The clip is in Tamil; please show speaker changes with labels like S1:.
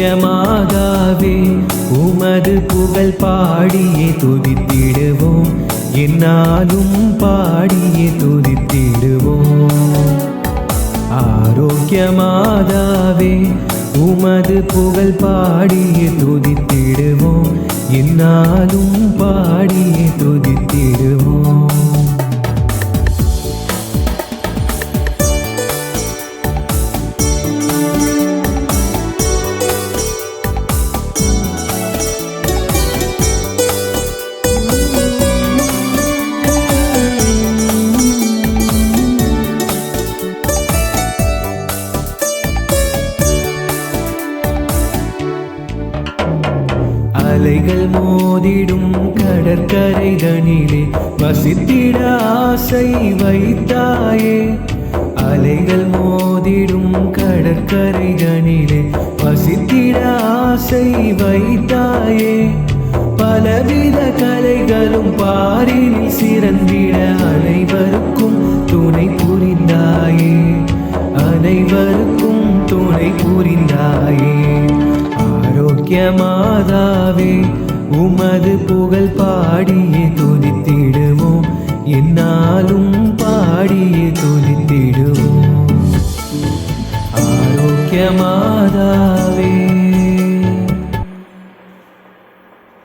S1: நித்தியமாகாவே உமது புகழ் பாடியே துதித்திடுவோம். என்னாலும் பாடியே துதித்திடுவோம். ஆரோக்கியமாதாவே உமது புகழ் பாடியே துதித்திடுவோம். என்னாலும் பாடியே துதித்திடுவோம். அலைகள் மோதிடும் கடற்கரை தனிலே வசித்திட ஆசை வைத்தாயே. அலைகள் மோதிடும் கடற்கரை தனிலே வசித்திட ஆசை வைத்தாயே. பலவித கலைகளும் பாரில் சிறந்திட அலை மாதாவே உமது புகழ் பாடியே துதித்திடுவோம் என்னாலும் பாடியே துதித்திடுவோம் ஆரோக்கிய மாதா